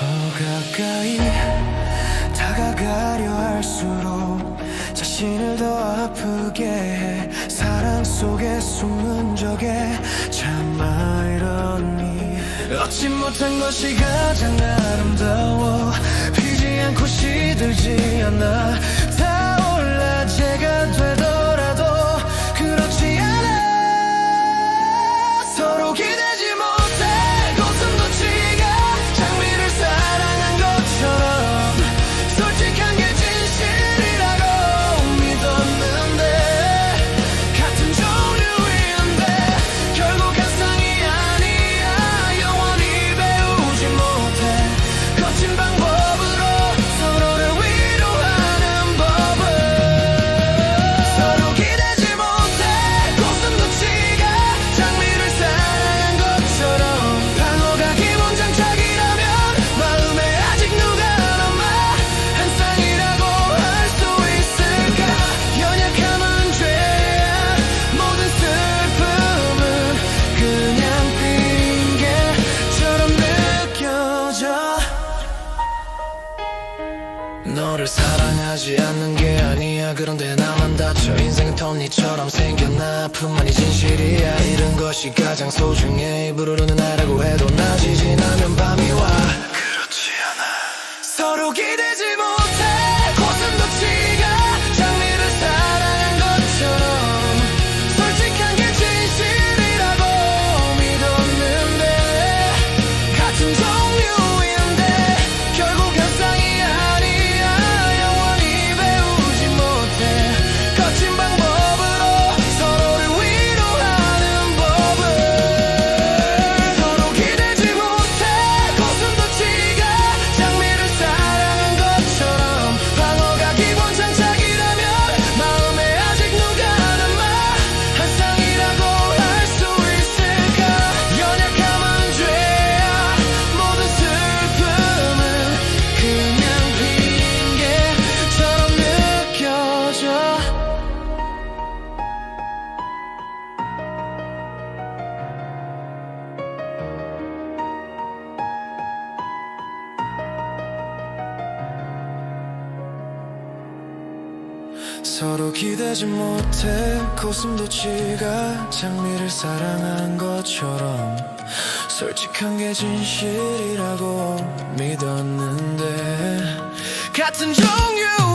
더 가까이 다가가려 할수록 자신을 더 아프게 해. 사랑 속에 숨은 적에 참아 이러니. 얻지 못한 것이 가장 아름 사랑하지 않는 게 아니야. 그런데 나만 다쳐 인생은 톱니처럼 생겼나. 아픔만이 진실이야. 잃은 것이 가장 소중해. 부르르는 나라고 해도 낮이 지나면 밤이 와. 그렇지 않아. 서로 기대지 서로 기대지 못해 고슴도치가 장미를 사랑한 것처럼 솔직한 게 진실이라고 믿었는데 같은 종류